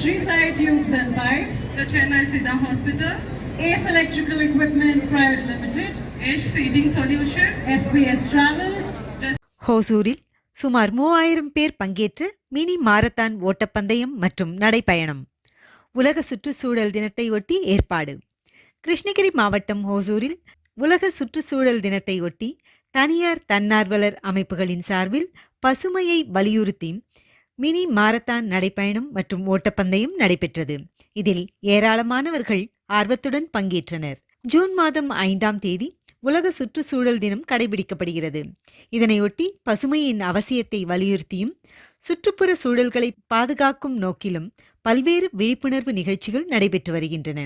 Sri Sai Tubes and Pipes, the Chennai Siddha Hospital, Ace Electrical Equipments Private Limited, Ash Seating Solution, SBS Travels, ஹோசூரில் சுமார் மூவாயிரம் பேர் பங்கேற்ற mini marathon ஓட்டப்பந்தயம் மற்றும் நடைப்பயணம். உலக சுற்றுச்சூழல் தினத்தை ஒட்டி ஏற்பாடு. கிருஷ்ணகிரி மாவட்டம் ஹோசூரில் உலக சுற்றுச்சூழல் தினத்தை ஒட்டி தனியார் தன்னார்வலர் அமைப்புகளின் சார்பில் பசுமையை வலியுறுத்தி மினி மாரத்தான் நடைப்பயணம் மற்றும் ஓட்டப்பந்தயம் நடைபெற்றது. இதில் ஏராளமானவர்கள் ஆர்வத்துடன் பங்கேற்றனர். ஜூன் மாதம் ஐந்தாம் தேதி உலக சுற்றுச்சூழல் தினம் கடைபிடிக்கப்படுகிறது. இதனையொட்டி பசுமையின் அவசியத்தை வலியுறுத்தியும் சுற்றுப்புற சூழல்களை பாதுகாக்கும் நோக்கிலும் பல்வேறு விழிப்புணர்வு நிகழ்ச்சிகள் நடைபெற்று வருகின்றன.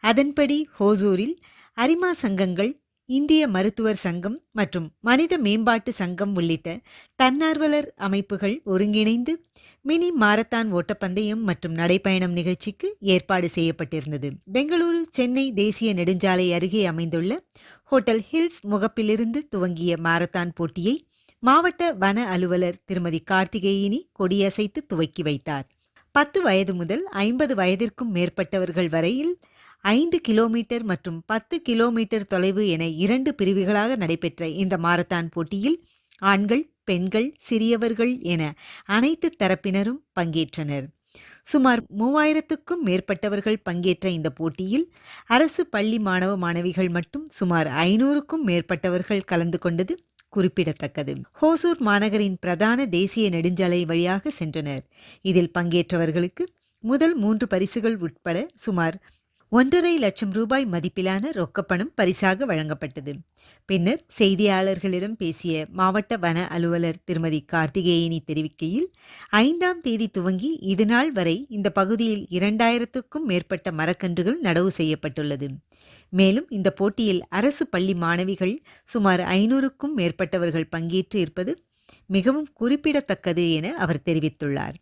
அதன்படி ஹோசூரில் அரிமா சங்கங்கள் இந்திய மருத்துவர் சங்கம் மற்றும் மனித மேம்பாட்டு சங்கம் உள்ளிட்ட தன்னார்வலர் அமைப்புகள் ஒருங்கிணைந்து மினி மாரத்தான் ஓட்டப்பந்தயம் மற்றும் நடைப்பயணம் நிகழ்ச்சிக்கு ஏற்பாடு செய்யப்பட்டிருந்தது. பெங்களூரு சென்னை தேசிய நெடுஞ்சாலை அருகே அமைந்துள்ள ஹோட்டல் ஹில்ஸ் முகப்பிலிருந்து துவங்கிய மாரத்தான் போட்டியை மாவட்ட வன அலுவலர் திருமதி கார்த்திகேயினி கொடியசைத்து துவக்கி வைத்தார். பத்து வயது முதல் ஐம்பது வயதிற்கும் மேற்பட்டவர்கள் வரையில் ஐந்து கிலோமீட்டர் மற்றும் பத்து கிலோமீட்டர் தொலைவு என இரண்டு பிரிவுகளாக நடைபெற்ற இந்த மாரத்தான் போட்டியில் ஆண்கள் பெண்கள் சிறியவர்கள் என அனைத்து தரப்பினரும் பங்கேற்றனர். சுமார் மூவாயிரத்துக்கும் மேற்பட்டவர்கள் பங்கேற்ற இந்த போட்டியில் அரசு பள்ளி மாணவ மாணவிகள் மட்டும் சுமார் ஐநூறுக்கும் மேற்பட்டவர்கள் கலந்து கொண்டது குறிப்பிடத்தக்கது. ஹோசூர் மாநகரின் பிரதான தேசிய நெடுஞ்சாலை வழியாக சென்றனர். இதில் பங்கேற்றவர்களுக்கு முதல் மூன்று பரிசுகள் உட்பட சுமார் ஒன்றரை லட்சம் ரூபாய் மதிப்பிலான ரொக்கப்பணம் பரிசாக வழங்கப்பட்டது. பின்னர் செய்தியாளர்களிடம் பேசிய மாவட்ட வன அலுவலர் திருமதி கார்த்திகேயனி தெரிவிக்கையில் ஐந்தாம் தேதி துவங்கி இதுநாள் வரை இந்த பகுதியில் இரண்டாயிரத்துக்கும் மேற்பட்ட மரக்கன்றுகள் நடவு செய்யப்பட்டுள்ளது. மேலும் இந்த போட்டியில் அரசு பள்ளி மாணவிகள் சுமார் ஐநூறுக்கும் மேற்பட்டவர்கள் பங்கேற்று இருப்பது மிகவும் குறிப்பிடத்தக்கது என அவர் தெரிவித்துள்ளார்.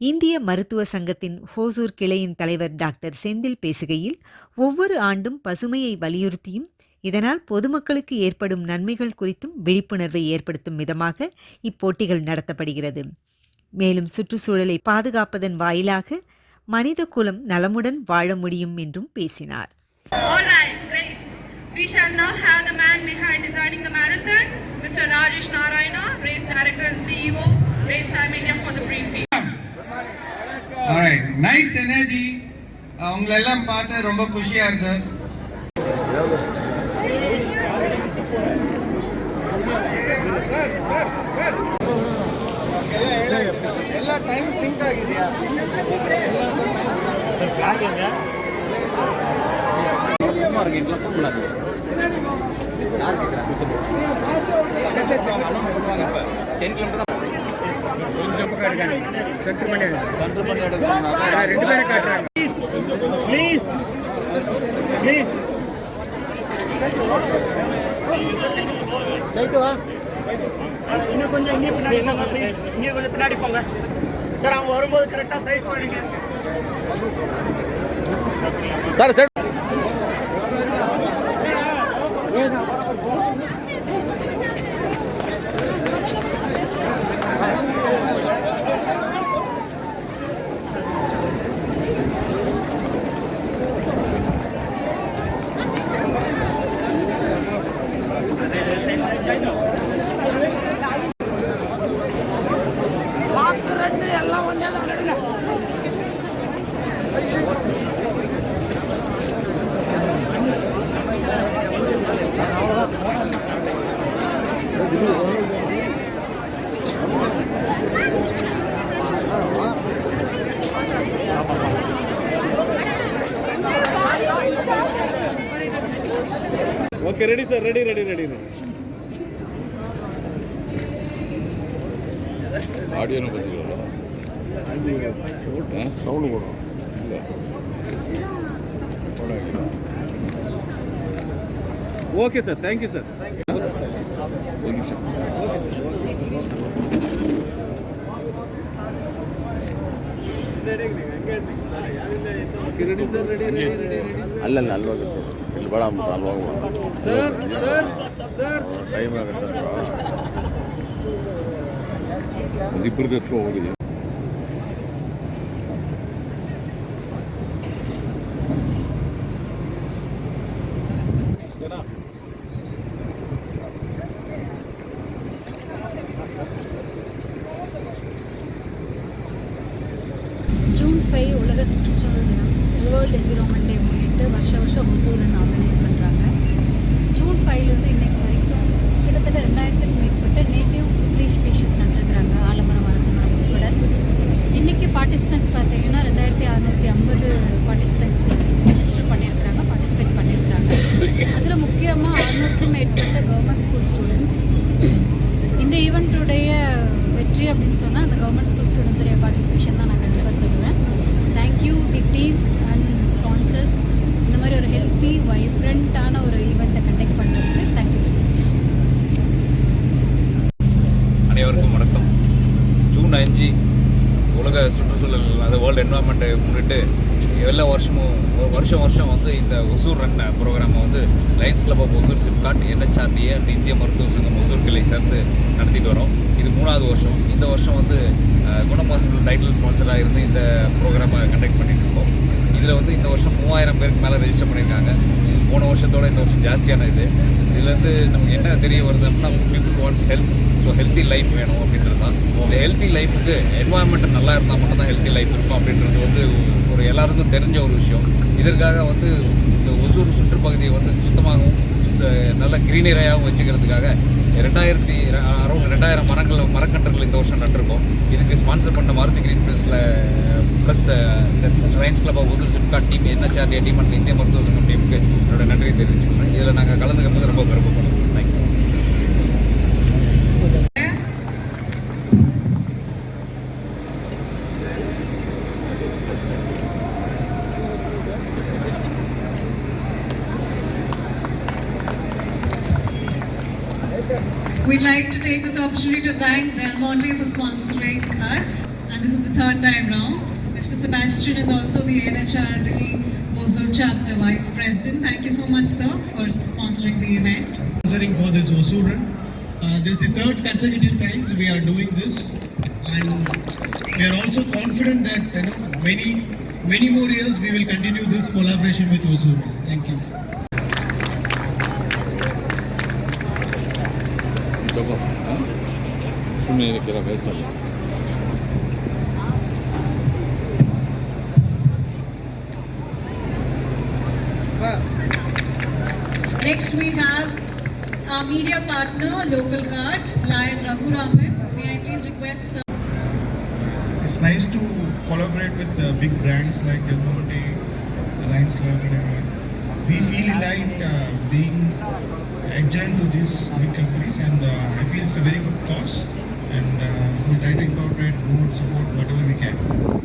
இந்திய மருத்துவ சங்கத்தின் ஹோசூர் கிளையின் தலைவர் டாக்டர் செந்தில் பேசுகையில் ஒவ்வொரு ஆண்டும் பசுமையை வலியுறுத்தியும் இதனால் பொதுமக்களுக்கு ஏற்படும் நன்மைகள் குறித்தும் விழிப்புணர்வை ஏற்படுத்தும் விதமாக இப்போட்டிகள் நடத்தப்படுகிறது மேலும் சுற்றுச்சூழலை பாதுகாப்பதன் வாயிலாக மனித குலம் நலமுடன் வாழ முடியும் என்றும் பேசினார் We shall now have the man behind designing the marathon, Mr. Rajesh Narayana, race director and CEO, Race Time India for the briefing. Nice energy அவங்கள எல்லாம் பார்த்து ரொம்ப குஷியா இருக்கு. எல்லா டைம் சிங்க் ஆகிதியா சென்டர் பண்ணி ரெண்டு பேரும் காட்டுறாங்க ப்ளீஸ் ப்ளீஸ் சைத்து வா இன்னும் கொஞ்சம் இங்கே பின்னாடி போங்க ப்ளீஸ் இங்கே கொஞ்சம் பின்னாடி போங்க சார் அவங்க வரும்போது கரெக்டாக சைட் பண்ணுங்க sir ready sir ready ready ready sound okay sir thank you sir ಅಲ್ಲಲ್ಲ ಅಲ್ವಾಗುತ್ತೆ. ಇಲ್ಲಿ ಬೇಡ ಅಂತ ಅಲ್ಲಿ ಟೈಮ್ ಆಗುತ್ತೆ. ಒಂದಿಬ್ಬರದ್ದು ಎತ್ಕೊ ಹೋಗಿದೆ அப்படின்னு சொன்னால் அந்த கவர்மெண்ட் ஸ்கூல் ஸ்டூடெண்ட்ஸுடைய பார்ட்டிசிபேஷன் தான் நான் கண்டிப்பாக சொல்லுவேன். Thank you the team and sponsors இந்த மாதிரி ஒரு ஹெல்த்தி வைப்ரண்ட்டான ஒரு ஈவெண்ட்டை கண்டக்ட் பண்ணுறதுக்கு தேங்க்யூ ஸோ மச் அனைவருக்கும் வணக்கம். ஜூன் அஞ்சு உலக சுற்றுச்சூழல் அது வேர்ல்டு என்வரான்மெண்ட்டை முன்னிட்டு எல்லா வருஷமும் வருஷம் வருஷம் வந்து இந்த ஒசூர் ரன் ப்ரோக்ராமை வந்து lions club of Hosur SIPCOT NHRDA and இந்திய மருத்துவ சங்கம் ஒசூர் கிளை சேர்ந்து நடத்திட்டு வரோம். இது மூணாவது வருஷம். இந்த வருஷம் வந்து அஹ், குணம் ஹாஸ்பிட்டல் டைட்டில் ஸ்பான்சராக இருந்து இந்த ப்ரோக்ராமை கண்டக்ட் பண்ணிட்டு இருக்கோம். இதில் வந்து இந்த வருஷம் மூவாயிரம் பேருக்கு மேலே ரெஜிஸ்டர் பண்ணியிருக்காங்க போன வருஷத்தோட இந்த வருஷம் ஜாஸ்தியான இது. இதுலேருந்து நமக்கு என்ன தெரிய வருது அப்படின்னா people wants health so healthy life வேணும் அப்படின்றது தான் இந்த ஹெல்த்தி லைஃபுக்கு என்வாயன்மெண்ட் நல்லா இருந்தால் மட்டும் தான் ஹெல்த்தி லைஃப் இருக்கும் அப்படின்றது வந்து ஒரு எல்லாருக்கும் தெரிஞ்ச ஒரு விஷயம். இதற்காக வந்து இந்த ஒசூர் சுற்றுப்பகுதியை வந்து சுத்தமாகவும் சுத்த நல்ல க்ரீனரியாகவும் வச்சுக்கிறதுக்காக ரெண்டாயிரத்தி அரௌண்ட் ரெண்டாயிரம் மரங்கள் மரக்கன்றுகள் இந்த வருஷம் நட்டிருக்கோம். இதுக்கு ஸ்பான்சர் பண்ண மாருதி கிரீன் ப்ளஸில் ப்ளஸ் இந்த lions club of Hosur SIPCOT team NHRDA team and இந்திய மருத்துவ சங்கம் டீமுக்கு என்னோட நன்றியை தெரிவிச்சுக்கிறேன். இதில் நாங்கள் கலந்துக்கிறது ரொம்ப பெருமைப்படுறோம். Like to take this opportunity to thank Del Monte for sponsoring us. And this is the third time now. Mr. Sebastian is also the NHRD Osur Chapter Vice President. Thank you so much, sir, for sponsoring the event. sponsoring for this Osuran. Uh, this is the third consecutive times we are doing this, and we are also confident that you know many many more years we will continue this collaboration with Osuran. Thank you. ಸುಮ್ಮನೆ ಇರಕ್ಕಿಲ್ಲ ಬೇಸ್ತಲ್ಲ Next, we have our media partner, Local Cart, Lion Raghuraman. May I please request, sir? It's nice to collaborate with uh, big brands like Del Monte, Alliance Club, and everyone. We feel like uh, being adjoined to these big companies, and uh, I feel it's a very good cause. And uh, we try to incorporate more support whatever we can.